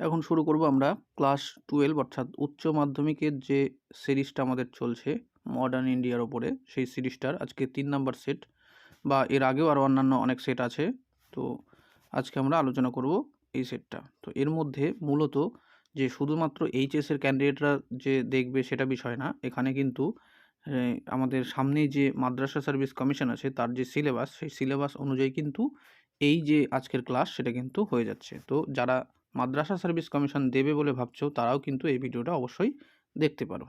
এখন শুরু করব আমরা ক্লাস টুয়েলভ অর্থাৎ উচ্চ মাধ্যমিকের যে সিরিজটা আমাদের চলছে মডার্ন ইন্ডিয়ার ওপরে, সেই সিরিজটার। আজকে তিন নাম্বার সেট বা এর আগেও আরও অন্যান্য অনেক সেট আছে। তো আজকে আমরা আলোচনা করব এই সেটটা তো এর মধ্যে মূলত যে শুধুমাত্র এইচএসের ক্যান্ডিডেটরা যে দেখবে সেটা বিষয় না, এখানে কিন্তু আমাদের সামনেই যে মাদ্রাসা সার্ভিস কমিশন আছে, তার যে সিলেবাস সেই সিলেবাস অনুযায়ী কিন্তু এই যে আজকের ক্লাস সেটা কিন্তু হয়ে যাচ্ছে। তো যারা মাদ্রাসা সার্ভিস কমিশন দেবে বলে ভাবছ, তারাও কিন্তু এই ভিডিওটা অবশ্যই দেখতে পারো।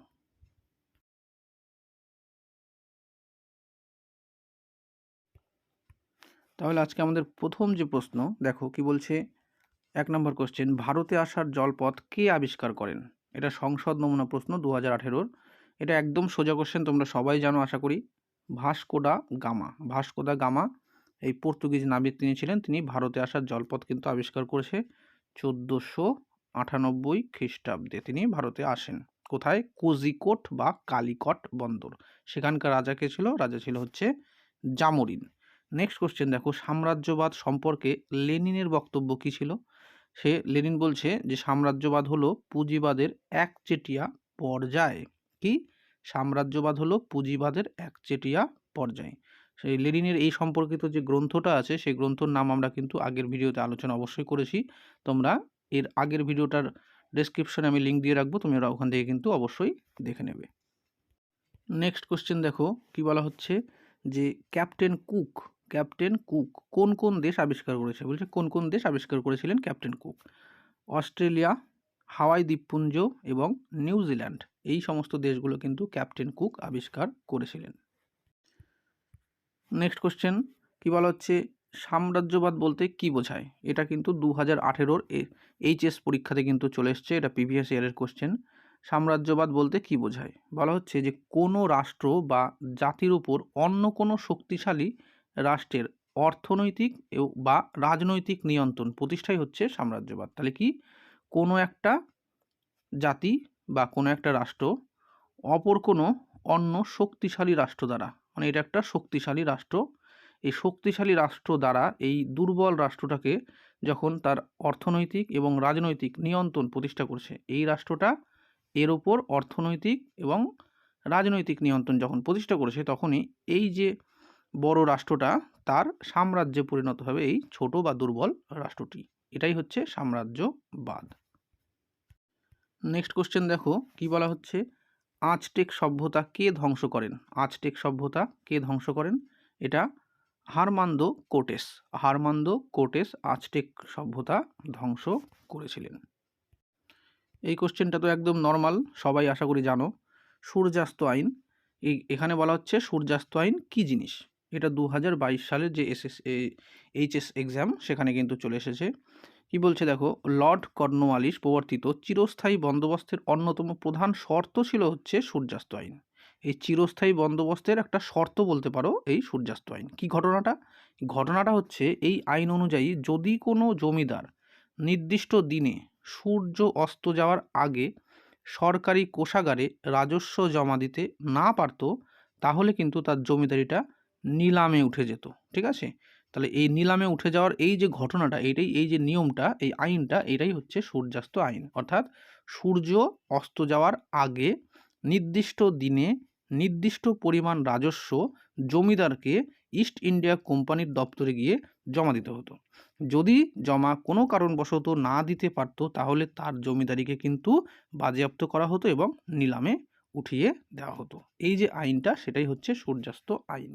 তাহলে আজকে আমাদের প্রথম যে প্রশ্ন, দেখো কি বলছে? এক নম্বর কোশ্চেন ভারতে আসার জলপথ কে আবিষ্কার করেন? এটা সংসদ নমুনা প্রশ্ন দু হাজার আঠেরোর এটা একদম সোজা কোশ্চেন তোমরা সবাই জানো আশা করি। Vasco da Gama Vasco da Gama, এই পর্তুগিজ নাবিক তিনি ছিলেন, তিনি ভারতে আসার জলপথ কিন্তু আবিষ্কার করেছে। চোদ্দোশো আটানব্বই খ্রিস্টাব্দে তিনি ভারতে আসেন। কোথায়? কোজিকোট বা কালিকট বন্দর। সেখানকার রাজা কে ছিল? রাজা ছিল হচ্ছে জামরিন। নেক্সট কোশ্চেন দেখো, সাম্রাজ্যবাদ সম্পর্কে লেনিনের বক্তব্য কী ছিল? সে, লেনিন বলছে যে, সাম্রাজ্যবাদ হলো পুঁজিবাদের একচেটিয়া পর্যায়। কি? সাম্রাজ্যবাদ হলো পুঁজিবাদের একচেটিয়া পর্যায়। সেই লেনিনের এই সম্পর্কিত যে গ্রন্থটা আছে, সেই গ্রন্থর নাম আমরা কিন্তু আগের ভিডিওতে আলোচনা অবশ্যই করেছি। তোমরা এর আগের ভিডিওটার ডেসক্রিপশনে আমি লিঙ্ক দিয়ে রাখব, তুমি ওরা ওখান থেকে কিন্তু অবশ্যই দেখে নেবে। নেক্সট কোশ্চেন দেখো, কি বলা হচ্ছে? যে ক্যাপ্টেন কুক ক্যাপ্টেন কুক কোন কোন দেশ আবিষ্কার করেছে? বলছে কোন কোন দেশ আবিষ্কার করেছিলেন ক্যাপ্টেন কুক? অস্ট্রেলিয়া, হাওয়াই দ্বীপপুঞ্জ এবং নিউজিল্যান্ড, এই সমস্ত দেশগুলো কিন্তু ক্যাপ্টেন কুক আবিষ্কার করেছিলেন। নেক্সট কোশ্চেন কী বলা হচ্ছে? সাম্রাজ্যবাদ বলতে কি বোঝায়? এটা কিন্তু দু হাজার আঠেরোর এইচএস পরীক্ষাতে কিন্তু চলে এসছে, এটা প্রিভিয়াস ইয়ারের কোশ্চেন সাম্রাজ্যবাদ বলতে কি বোঝায়? বলা হচ্ছে যে কোনো রাষ্ট্র বা জাতির উপর অন্য কোনো শক্তিশালী রাষ্ট্রের অর্থনৈতিক বা রাজনৈতিক নিয়ন্ত্রণ প্রতিষ্ঠাই হচ্ছে সাম্রাজ্যবাদ। তাহলে কি? কোনো একটা জাতি বা কোনো একটা রাষ্ট্র অপর কোনো অন্য শক্তিশালী রাষ্ট্র দ্বারা মানে এটা একটা শক্তিশালী রাষ্ট্র। এই শক্তিশালী রাষ্ট্র দ্বারা এই দুর্বল রাষ্ট্রটাকে যখন তার অর্থনৈতিক এবং রাজনৈতিক নিয়ন্ত্রণ প্রতিষ্ঠা করছে, এই রাষ্ট্রটা এর ওপর অর্থনৈতিক এবং রাজনৈতিক নিয়ন্ত্রণ যখন প্রতিষ্ঠা করেছে, তখনই এই যে বড় রাষ্ট্রটা, তার সাম্রাজ্যে পরিণত হবে এই ছোট বা দুর্বল রাষ্ট্রটি। এটাই হচ্ছে সাম্রাজ্যবাদ। নেক্সট কোশ্চেন দেখো, কি বলা হচ্ছে? আজটেক সভ্যতা কে ধ্বংস করেন? আজটেক সভ্যতা কে ধ্বংস করেন? এটা হারমান্দো কোটেস। হারমান্দো কোটেস আজটেক সভ্যতা ধ্বংস করেছিলেন। এই কোশ্চেনটা তো একদম নর্মাল সবাই আশা করি জানো। সূর্যাস্ত আইন, এই এখানে বলা হচ্ছে সূর্যাস্ত আইন কী জিনিস? এটা দু হাজার বাইশ সালের যে এসএস এইচএস এক্সাম সেখানে কিন্তু চলে এসেছে। কি বলছে দেখো? লর্ড কর্নওয়ালিস প্রবর্তিত চিরস্থায়ী বন্দোবস্তের অন্যতম প্রধান শর্ত ছিল হচ্ছে সূর্যাস্ত আইন। এই চিরস্থায়ী বন্দোবস্তের একটা শর্ত বলতে পারো এই সূর্যাস্ত আইন। কি ঘটনাটা? ঘটনাটা হচ্ছে এই আইন অনুযায়ী যদি কোনো জমিদার নির্দিষ্ট দিনে সূর্য অস্ত যাওয়ার আগে সরকারি কোষাগারে রাজস্ব জমা দিতে না পারত, তাহলে কিন্তু তার জমিদারিটা নিলামে উঠে যেত। ঠিক আছে? তাহলে এই নিলামে উঠে যাওয়ার এই যে ঘটনাটা, এইটাই, এই যে নিয়মটা, এই আইনটা, এটাই হচ্ছে সূর্যাস্ত আইন। অর্থাৎ সূর্য অস্ত যাওয়ার আগে নির্দিষ্ট দিনে নির্দিষ্ট পরিমাণ রাজস্ব জমিদারকে ইস্ট ইন্ডিয়া কোম্পানির দপ্তরে গিয়ে জমা দিতে হতো। যদি জমা কোনো কারণবশত না দিতে পারতো, তাহলে তার জমিদারিকে কিন্তু বাজেয়াপ্ত করা হতো এবং নিলামে উঠিয়ে দেওয়া হতো। এই যে আইনটা, সেটাই হচ্ছে সূর্যাস্ত আইন।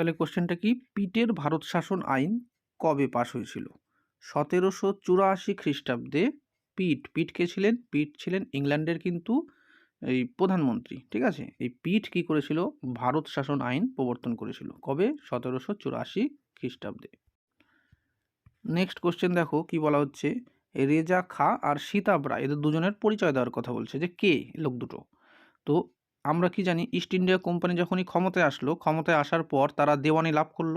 তাহলে কোশ্চেনটা কি? পিটের ভারত শাসন আইন কবে পাশ হয়েছিল? সতেরোশো চুরাশি খ্রিস্টাব্দে পিট পিট কে ছিলেন? পিট ছিলেন ইংল্যান্ডের কিন্তু এই প্রধানমন্ত্রী, ঠিক আছে? এই পিট কি করেছিল? ভারত শাসন আইন প্রবর্তন করেছিল। কবে? সতেরোশো চুরাশি খ্রিস্টাব্দে। নেক্সট কোশ্চেন দেখো, কি বলা হচ্ছে? রেজা খা আর সীতাব রায় এদের দুজনের পরিচয় দেওয়ার কথা বলছে যে কে? লোক দুটো। তো আমরা কি জানি ইস্ট ইন্ডিয়া কোম্পানি যখনই ক্ষমতায় আসলো, ক্ষমতায় আসার পর তারা দেওয়ানি লাভ করল।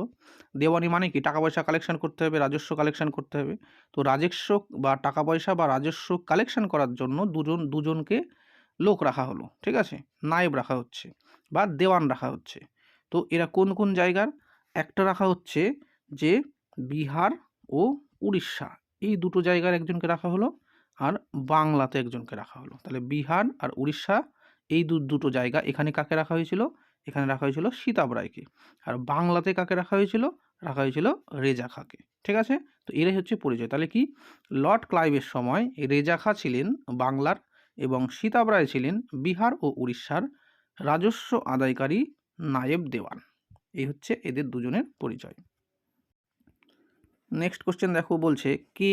দেওয়ানি মানে কি? টাকা পয়সা কালেকশন করতে হবে, রাজস্ব কালেকশন করতে হবে। তো রাজস্ব বা টাকা পয়সা বা রাজস্ব কালেকশন করার জন্য দুজন, দুজনকে লোক রাখা হলো, ঠিক আছে? নায়েব রাখা হচ্ছে বা দেওয়ান রাখা হচ্ছে। তো এরা কোন কোন জায়গার? একটা রাখা হচ্ছে যে বিহার ও উড়িষ্যা, এই দুটো জায়গার একজনকে রাখা হলো আর বাংলাতে একজনকে রাখা হলো। তাহলে বিহার আর উড়িষ্যা এই দু, দুটো জায়গা এখানে কাকে রাখা হয়েছিল? এখানে রাখা হয়েছিল সীতাব রায়কে। আর বাংলাতে কাকে রাখা হয়েছিল? রাখা হয়েছিল রেজা খাঁকে। ঠিক আছে? তো এরাই হচ্ছে পরিচয়। তাহলে কি? লর্ড ক্লাইভের সময় রেজা খাঁ ছিলেন বাংলার এবং সীতাব রায় ছিলেন বিহার ও উড়িষ্যার রাজস্ব আদায়কারী নায়েব দেওয়ান। এই হচ্ছে এদের দুজনের পরিচয়। নেক্সট কোশ্চেন দেখো বলছে, কে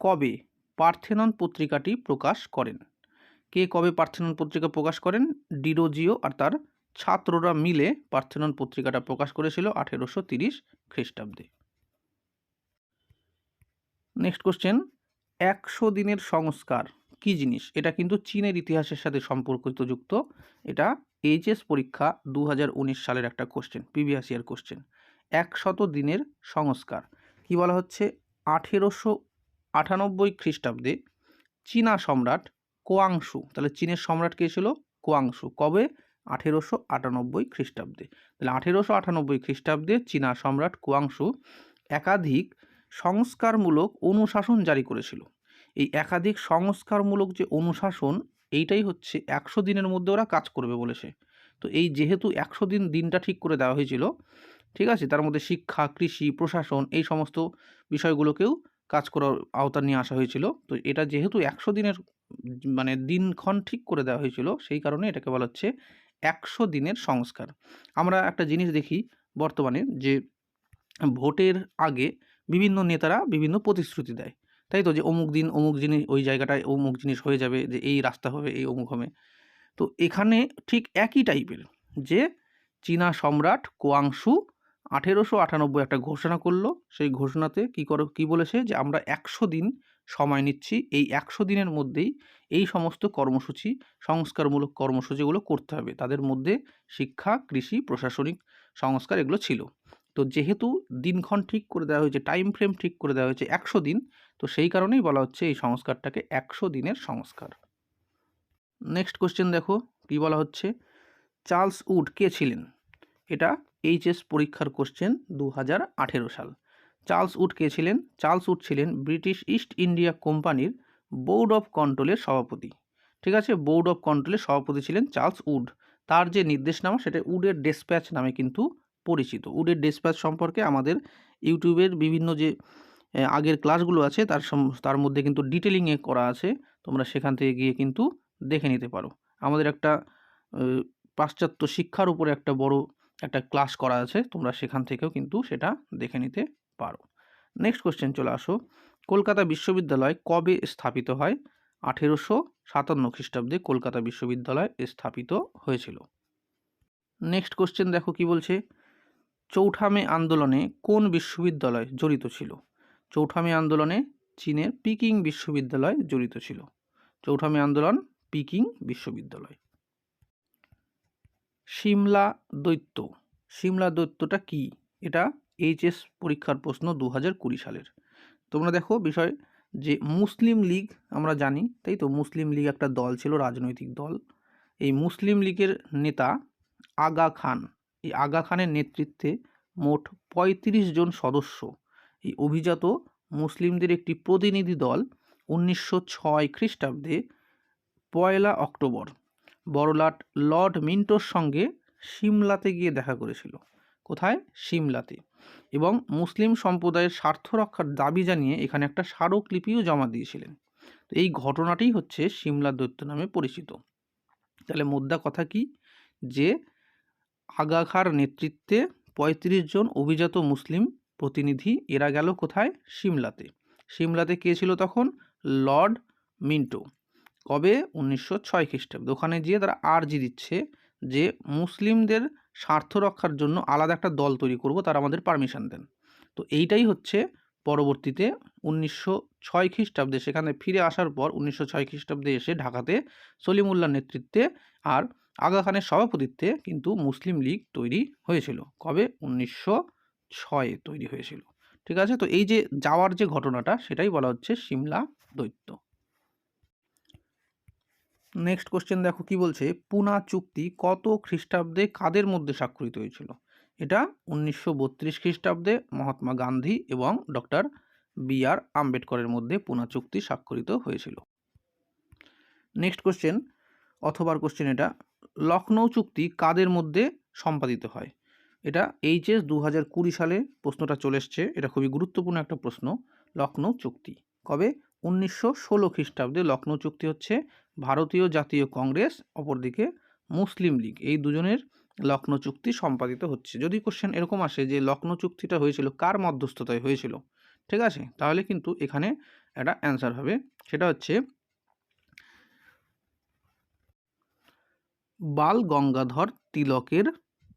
কবে পার্থেনন পত্রিকাটি প্রকাশ করেন? কে কবে পার্থেনন পত্রিকা প্রকাশ করেন? ডিরোজিও আর তার ছাত্ররা মিলে পার্থেনন পত্রিকাটা প্রকাশ করেছিল আঠেরোশো তিরিশ খ্রিস্টাব্দে। নেক্সট কোশ্চেন একশো দিনের সংস্কার কি জিনিস? এটা কিন্তু চীনের ইতিহাসের সাথে সম্পর্কিত যুক্ত। এটা এইচএস পরীক্ষা দু হাজার উনিশ সালের একটা কোশ্চেন প্রিভিয়াস ইয়ার কোশ্চেন একশত দিনের সংস্কার, কি বলা হচ্ছে? আঠেরোশো আটানব্বই খ্রিস্টাব্দে চীনা সম্রাট কোয়াংশু তাহলে চীনের সম্রাট কে ছিল? কোয়াংশু কবে? আঠেরোশো আটানব্বই খ্রিস্টাব্দে। তাহলে আঠেরোশো আটানব্বই খ্রিস্টাব্দে চীনা সম্রাট কোয়াংশু একাধিক সংস্কারমূলক অনুশাসন জারি করেছিল। এই একাধিক সংস্কারমূলক যে অনুশাসন, এইটাই হচ্ছে একশো দিনের মধ্যে ওরা কাজ করবে বলেছে তো এই যেহেতু একশো দিন দিনটা ঠিক করে দেওয়া হয়েছিল, ঠিক আছে, তার মধ্যে শিক্ষা, কৃষি, প্রশাসন, এই সমস্ত বিষয়গুলোকেও কাজ করার আওতা নিয়ে আসা হয়েছিল। তো এটা যেহেতু একশো দিনের মানে দিনক্ষণ ঠিক করে দেওয়া হয়েছিল, সেই কারণে এটাকে বলা হচ্ছে একশো দিনের সংস্কার। আমরা একটা জিনিস দেখি বর্তমানে যে, ভোটের আগে বিভিন্ন নেতারা বিভিন্ন প্রতিশ্রুতি দেয়। তাই তো? যে অমুক দিন অমুক জিনিস, ওই জায়গাটায় অমুক জিনিস হয়ে যাবে, যে এই রাস্তা হবে, এই অমুক হবে। তো এখানে ঠিক একই টাইপের যে চীনা সম্রাট কোয়াংশু আঠেরোশো আটানব্বই একটা ঘোষণা করল। সেই ঘোষণাতে কী করে, কী বলেছে? যে আমরা একশো দিন সময় নিচ্ছি, এই একশো দিনের মধ্যেই এই সমস্ত কর্মসূচি, সংস্কারমূলক কর্মসূচিগুলো করতে হবে। তাদের মধ্যে শিক্ষা, কৃষি, প্রশাসনিক সংস্কার এগুলো ছিল। তো যেহেতু দিনক্ষণ ঠিক করে দেওয়া হয়েছে টাইম ফ্রেম ঠিক করে দেওয়া হয়েছে একশো দিন, তো সেই কারণেই বলা হচ্ছে এই সংস্কারটাকে একশো দিনের সংস্কার। নেক্সট কোশ্চেন দেখো, কী বলা হচ্ছে? চার্লস উড কে ছিলেন? এটা এইচএস পরীক্ষার কোশ্চেন দু হাজার আঠেরো সাল। চার্লস উড কে ছিলেন? চার্লস উড ছিলেন ব্রিটিশ ইস্ট ইন্ডিয়া কোম্পানির বোর্ড অফ কন্ট্রোলের সভাপতি। ঠিক আছে? বোর্ড অফ কন্ট্রোলের সভাপতি ছিলেন চার্লস উড। তার যে নির্দেশনামা, সেটা উডের ডেসপ্যাচ নামে কিন্তু পরিচিত। উডের ডেসপ্যাচ সম্পর্কে আমাদের ইউটিউবের বিভিন্ন যে আগের ক্লাসগুলো আছে, তার তার মধ্যে কিন্তু ডিটেলিংয়ে করা আছে। তোমরা সেখান থেকে গিয়ে কিন্তু দেখে নিতে পারো। আমাদের একটা পাশ্চাত্য শিক্ষার উপরে একটা বড় একটা ক্লাস করা আছে। তোমরা সেখান থেকেও কিন্তু সেটা দেখে নিতে পারো। নেক্সট কোশ্চেন চলে আসো। কলকাতা বিশ্ববিদ্যালয় কবে স্থাপিত হয়? আঠেরোশো সাতান্ন খ্রিস্টাব্দে কলকাতা বিশ্ববিদ্যালয় স্থাপিত হয়েছিল। নেক্সট কোশ্চেন দেখো কি বলছে? চৌঠামে আন্দোলনে কোন বিশ্ববিদ্যালয় জড়িত ছিল? চৌঠামে আন্দোলনে চীনের পিকিং বিশ্ববিদ্যালয় জড়িত ছিল। চৌঠামে আন্দোলন পিকিং বিশ্ববিদ্যালয়। সিমলা দৈত্য। সিমলা দৈত্যটা কি? এটা এইচএস পরীক্ষার প্রশ্ন দু হাজার কুড়ি সালের। তোমরা দেখো বিষয় যে মুসলিম লীগ আমরা জানি, তাই তো? মুসলিম লীগ একটা দল ছিল, রাজনৈতিক দল। এই মুসলিম লীগের নেতা আগা খান। এই আগা খানের নেতৃত্বে মোট ৩৫ জন সদস্য। এই অভিজাত মুসলিমদের একটি প্রতিনিধি দল উনিশশো ছয় খ্রিস্টাব্দে পয়লা অক্টোবর। বড়লাট লর্ড মিন্টোর সঙ্গে সিমলাতে গিয়ে দেখা করেছিল। কোথায়? সিমলাতে। এবং মুসলিম সম্প্রদায়ের স্বার্থ রক্ষার দাবি জানিয়ে এখানে একটা স্মারকলিপিও জমা দিয়েছিলেন। তো এই ঘটনাটি হচ্ছে সিমলা দৈত্য নামে পরিচিত। তাহলে মোদ্দা কথা কি? যে আগাখার নেতৃত্বে পঁয়ত্রিশ জন অভিজাত মুসলিম প্রতিনিধি এরা গেল কোথায়? সিমলাতে। সিমলাতে কে ছিল তখন? Lord Minto. কবে? উনিশশো ছয় খ্রিস্টাব্দে। ওখানে গিয়ে তারা আর্জি দিচ্ছে যে মুসলিমদের স্বার্থ রক্ষার জন্য আলাদা একটা দল তৈরি করব, তারা আমাদের পারমিশন দেন। তো এইটাই হচ্ছে পরবর্তীতে উনিশশো ছয় খ্রিস্টাব্দে, সেখানে ফিরে আসার পর উনিশশো ছয় খ্রিস্টাব্দে এসে ঢাকাতে সলিমুল্লার নেতৃত্বে আর আগা খানের সভাপতিত্বে কিন্তু মুসলিম লীগ তৈরি হয়েছিল। কবে? উনিশশো ছয়ে তৈরি হয়েছিল। ঠিক আছে? তো এই যে যাওয়ার যে ঘটনাটা, সেটাই বলা হচ্ছে সিমলা দৈত্য। নেক্সট কোশ্চেন দেখো কি বলছে? পুনা চুক্তি কত খ্রিস্টাব্দে কাদের মধ্যে স্বাক্ষরিত হয়েছিল? এটা উনিশশো বত্রিশ খ্রিস্টাব্দে মহাত্মা গান্ধী এবং ডক্টর বি আর আম্বেদকরের মধ্যে পুনা চুক্তি স্বাক্ষরিত হয়েছিল। নেক্সট কোশ্চেন অথবার কোশ্চেন এটা। লখনৌ চুক্তি কাদের মধ্যে সম্পাদিত হয়? এটা এইচএস দু হাজার কুড়ি সালে প্রশ্নটা চলে এসছে। এটা খুবই গুরুত্বপূর্ণ একটা প্রশ্ন লখনৌ চুক্তি। কবে? উনিশশো ষোলো খ্রিস্টাব্দে লখনৌ চুক্তি হচ্ছে ভারতীয় জাতীয় কংগ্রেস, অপরদিকে মুসলিম লীগ। এই দুজনের লখনৌ চুক্তি সম্পাদিত হচ্ছে। যদি কোশ্চেন এরকম আসে যে লখনৌ চুক্তিটা হয়েছিল, কার মধ্যস্থতায় হয়েছিল? ঠিক আছে? তাহলে কিন্তু এখানে একটা অ্যান্সার হবে। সেটা হচ্ছে বাল গঙ্গাধর তিলকের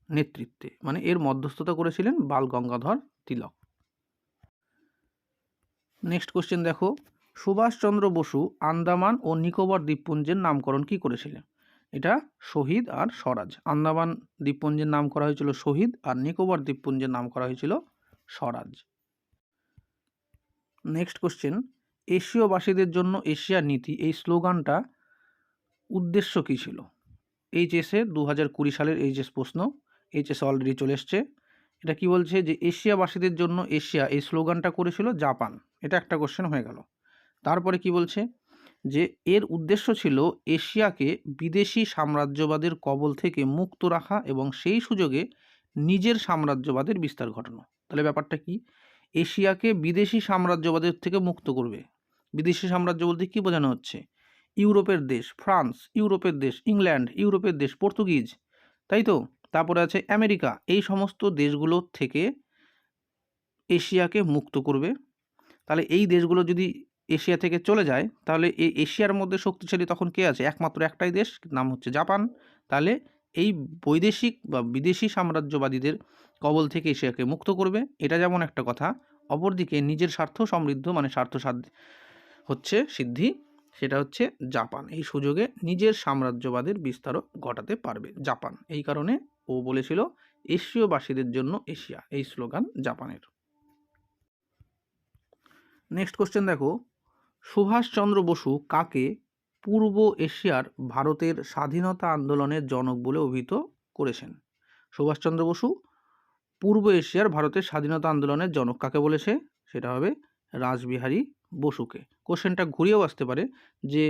নেতৃত্বে। মানে এর মধ্যস্থতা করেছিলেন বাল গঙ্গাধর তিলক। নেক্সট কোশ্চেন দেখো। সুভাষচন্দ্র বসু, আন্দামান ও নিকোবর দ্বীপপুঞ্জের নামকরণ কি করেছিলেন? এটা শহীদ আর স্বরাজ। আন্দামান দ্বীপপুঞ্জের নাম করা হয়েছিল শহীদ আর নিকোবর দ্বীপপুঞ্জের নাম করা হয়েছিল স্বরাজ। নেক্সট কোশ্চেন এশীয়বাসীদের জন্য এশিয়া নীতি, এই স্লোগানটা উদ্দেশ্য কী ছিল? এইচএসে দু হাজার কুড়ি সালের এইচএস প্রশ্ন, এইচএস অলরেডি চলে এসছে। এটা কি বলছে যে এশিয়াবাসীদের জন্য এশিয়া এই স্লোগানটা করেছিল জাপান? এটা একটা কোশ্চেন হয়ে গেল। তারপরে কি বলছে? যে এর উদ্দেশ্য ছিল এশিয়াকে বিদেশি সাম্রাজ্যবাদের কবল থেকে মুক্ত রাখা এবং সেই সুযোগে নিজের সাম্রাজ্যবাদের বিস্তার ঘটানো। তাহলে ব্যাপারটা কি? এশিয়াকে বিদেশি সাম্রাজ্যবাদের থেকে মুক্ত করবে। বিদেশি সাম্রাজ্য বলতে কী বোঝানো হচ্ছে? ইউরোপের দেশ, ফ্রান্স, ইউরোপের দেশ, ইংল্যান্ড, ইউরোপের দেশ, পর্তুগিজ। তাই তো? তারপরে আছে আমেরিকা। এই সমস্ত দেশগুলোর থেকে এশিয়াকে মুক্ত করবে। তাহলে এই দেশগুলো যদি এশিয়া থেকে চলে যায়, তাহলে এই এশিয়ার মধ্যে শক্তিশালী তখন কে আছে? একমাত্র একটাই দেশ, নাম হচ্ছে জাপান। তাহলে এই বৈদেশিক বা বিদেশি সাম্রাজ্যবাদীদের কবল থেকে এশিয়াকে মুক্ত করবে। এটা যেমন একটা কথা, অপরদিকে নিজের স্বার্থ সমৃদ্ধ মানে স্বার্থ হচ্ছে সিদ্ধি, সেটা হচ্ছে জাপান। এই সুযোগে নিজের সাম্রাজ্যবাদের বিস্তারও ঘটাতে পারবে জাপান। এই কারণে ও বলেছিল, এশীয়বাসীদের জন্য এশিয়া। এই স্লোগান জাপানের। নেক্সট কোশ্চেন দেখো সুভাষচন্দ্র বসু কাকে পূর্ব এশিয়ার ভারতের স্বাধীনতা আন্দোলনের জনক বলে অভিহিত করেছেন? সুভাষচন্দ্র বসু, পূর্ব এশিয়ার ভারতের স্বাধীনতা আন্দোলনের জনক কাকে বলেছে? সেটা হবে রাসবিহারী বসুকে। কোশ্চেনটা ঘুরিয়েও আসতে পারে যে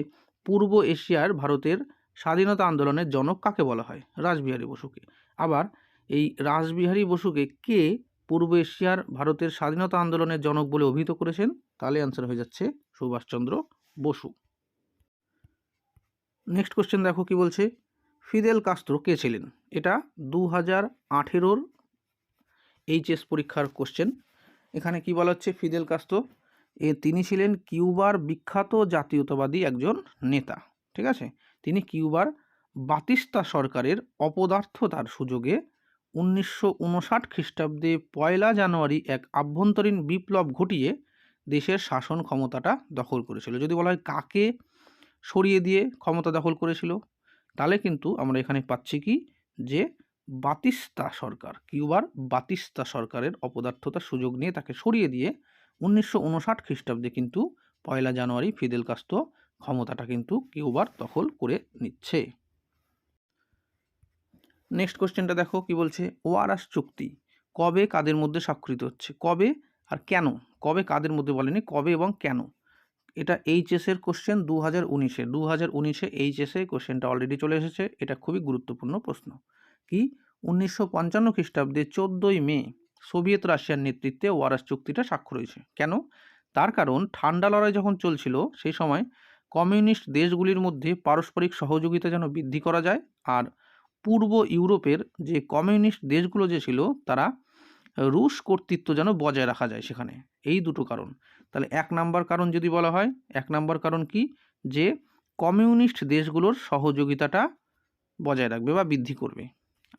পূর্ব এশিয়ার ভারতের স্বাধীনতা আন্দোলনের জনক কাকে বলা হয়? রাসবিহারী বসুকে। আবার এই রাসবিহারী বসুকে কে পূর্ব এশিয়ার ভারতের স্বাধীনতা আন্দোলনের জনক বলে অভিহিত করেছেন? তাহলে অ্যান্সার হয়ে যাচ্ছে সুভাষচন্দ্র বসু। নেক্সট কোশ্চেন দেখো কি বলছে? ফিদেল কাস্ত্রো কে ছিলেন? এটা দু হাজার আঠেরোর এইচএস পরীক্ষার কোশ্চেন এখানে কি বলা হচ্ছে? ফিদেল কাস্ত্রো, এ তিনি ছিলেন কিউবার বিখ্যাত জাতীয়তাবাদী একজন নেতা, ঠিক আছে? তিনি কিউবার বাতিস্তা সরকারের অপদার্থতার সুযোগে উনিশশো উনষাট খ্রিস্টাব্দে পয়লা জানুয়ারি এক আভ্যন্তরীণ বিপ্লব ঘটিয়ে দেশের শাসন ক্ষমতাটা দখল করেছিল। যদি বলা হয় কাকে সরিয়ে দিয়ে ক্ষমতা দখল করেছিল, তাহলে কিন্তু আমরা এখানে পাচ্ছি কি? যে বাতিস্তা সরকার, কিউবার বাতিস্তা সরকারের অপদার্থতার সুযোগ নিয়ে তাকে সরিয়ে দিয়ে উনিশশো উনষাট খ্রিস্টাব্দে কিন্তু পয়লা জানুয়ারি ফিদেল কাস্তো ক্ষমতাটা কিন্তু কিউবার দখল করে নিচ্ছে। নেক্সট কোশ্চেনটা দেখো, কি বলছে? ওয়ারাস চুক্তি কবে কাদের মধ্যে স্বাক্ষরিত হচ্ছে? কবে আর কেন? কবে কাদের মধ্যে বলেনি, কবে এবং কেন? এটা এইচএসের কোশ্চেন দু হাজার উনিশে দু হাজার উনিশে এইচএসে কোশ্চেনটা অলরেডি চলে এসেছে, এটা খুবই গুরুত্বপূর্ণ প্রশ্ন। কি? উনিশশো পঞ্চান্ন খ্রিস্টাব্দে চোদ্দোই মে সোভিয়েত রাশিয়ার নেতৃত্বে ওয়ারাস চুক্তিটা স্বাক্ষর হয়েছে। কেন? তার কারণ ঠান্ডা লড়াই যখন চলছিল, সেই সময় কমিউনিস্ট দেশগুলির মধ্যে পারস্পরিক সহযোগিতা যেন বৃদ্ধি করা যায়, আর পূর্ব ইউরোপের যে কমিউনিস্ট দেশগুলো যে ছিল, তারা রুশ কর্তৃত্ব যেন বজায় রাখা যায় সেখানে। এই দুটো কারণ। তাহলে এক নাম্বার কারণ যদি বলা হয়, এক নাম্বার কারণ কি? যে কমিউনিস্ট দেশগুলোর সহযোগিতাটা বজায় রাখবে বা বৃদ্ধি করবে।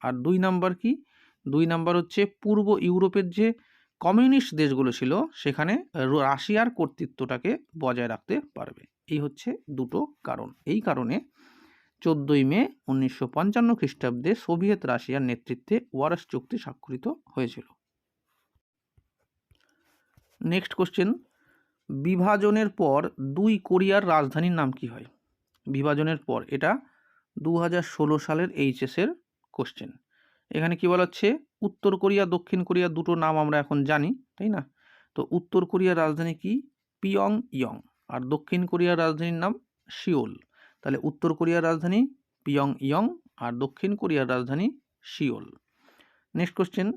আর দুই নাম্বার কি? দুই নাম্বার হচ্ছে পূর্ব ইউরোপের যে কমিউনিস্ট দেশগুলো ছিল, সেখানে রাশিয়ার কর্তৃত্বটাকে বজায় রাখতে পারবে। এই হচ্ছে দুটো কারণ। এই কারণে চোদ্দোই মে উনিশশো পঞ্চান্ন খ্রিস্টাব্দে সোভিয়েত রাশিয়ার নেতৃত্বে ওয়ারাস চুক্তি স্বাক্ষরিত হয়েছিল। নেক্সট কোশ্চেন বিভাজনের পর দুই কোরিয়ার রাজধানীর নাম কি হয়? বিভাজনের পর, এটা দু হাজার ষোলো সালের এইচএসের কোশ্চেন এখানে কি বলা হচ্ছে? উত্তর কোরিয়া, দক্ষিণ কোরিয়া দুটো নাম আমরা এখন জানি, তাই না? তো উত্তর কোরিয়ার রাজধানী কি? পিয়ং ইয়ং আর দক্ষিণ কোরিয়ার রাজধানীর নাম সিওল। তাহলে উত্তর কোরিয়ার রাজধানী পিয়ং ইয়ং আর দক্ষিণ কোরিয়ার রাজধানী সিওল। নেক্সট কোশ্চেন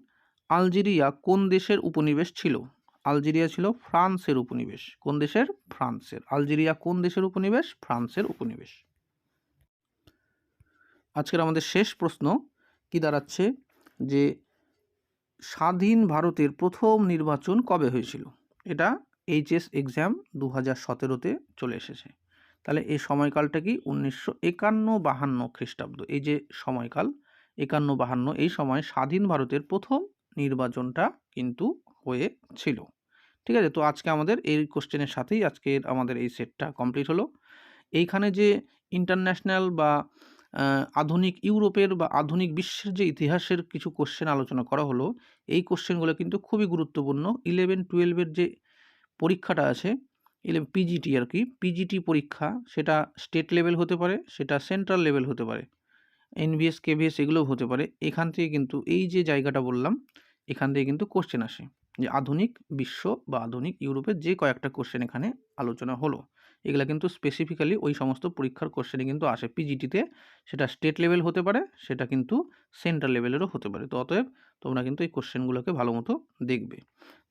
আলজেরিয়া কোন দেশের উপনিবেশ ছিল? আলজেরিয়া ছিল ফ্রান্সের উপনিবেশ। কোন দেশের? ফ্রান্সের। আলজেরিয়া কোন দেশের উপনিবেশ? ফ্রান্সের উপনিবেশ। আজকের আমাদের শেষ প্রশ্ন কি দাঁড়াচ্ছে? যে স্বাধীন ভারতের প্রথম নির্বাচন কবে হয়েছিল? এটা এইচএস এক্সাম দু হাজার সতেরোতে চলে এসেছে। তাহলে এই সময়কালটা কি উনিশশো একান্ন বাহান্ন খ্রিস্টাব্দ? এই যে সময়কাল, একান্ন বাহান্ন, এই সময় স্বাধীন ভারতের প্রথম নির্বাচনটা কিন্তু হয়েছিল। ঠিক আছে? তো আজকে আমাদের এই কোশ্চেনের সাথেই আজকের আমাদের এই সেটটা কমপ্লিট হলো। এইখানে যে ইন্টারন্যাশনাল বা আধুনিক ইউরোপের বা আধুনিক বিশ্বের যে ইতিহাসের কিছু কোশ্চেন আলোচনা করা হলো, এই কোশ্চেনগুলো কিন্তু খুবই গুরুত্বপূর্ণ। ইলেভেন টুয়েলভের যে পরীক্ষাটা আছে ইলেভেন পিজিটি আর কি পিজিটি পরীক্ষা, সেটা স্টেট লেভেল হতে পারে, সেটা সেন্ট্রাল লেভেল হতে পারে এনভিএস কেভিএস এগুলোও হতে পারে। এখান থেকে কিন্তু, এই যে জায়গাটা বললাম, এখান থেকে কিন্তু কোশ্চেন আসে। যে আধুনিক বিশ্ব বা আধুনিক ইউরোপের যে কয়েকটা কোশ্চেন এখানে আলোচনা হলো, এগুলা কিন্তু স্পেসিফিক্যালি ওই সমস্ত পরীক্ষার কোশ্চেনে কিন্তু আসে। পিজিটিতে সেটা স্টেট লেভেল হতে পারে, সেটা কিন্তু সেন্ট্রাল লেভেলেরও হতে পারে। তো অতএব তোমরা কিন্তু এই কোশ্চেনগুলোকে ভালো মতো দেখবে।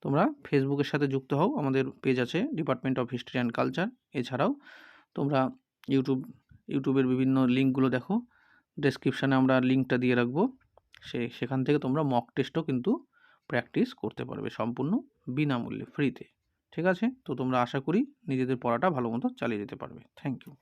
তোমরা ফেসবুকের সাথে যুক্ত হও, আমাদের পেজ আছে department of history and culture এছাড়াও তোমরা ইউটিউব ইউটিউবের বিভিন্ন লিঙ্কগুলো দেখো। ডেসক্রিপশানে আমরা লিঙ্কটা দিয়ে রাখব। সে, সেখান থেকে তোমরা মক টেস্টও কিন্তু প্র্যাকটিস করতে পারবে সম্পূর্ণ বিনামূল্যে ফ্রিতে ঠিক আছে? তো তোমরা আশা করি নিজেদের পড়াটা ভালো মতো চালিয়ে যেতে পারবে। Thank you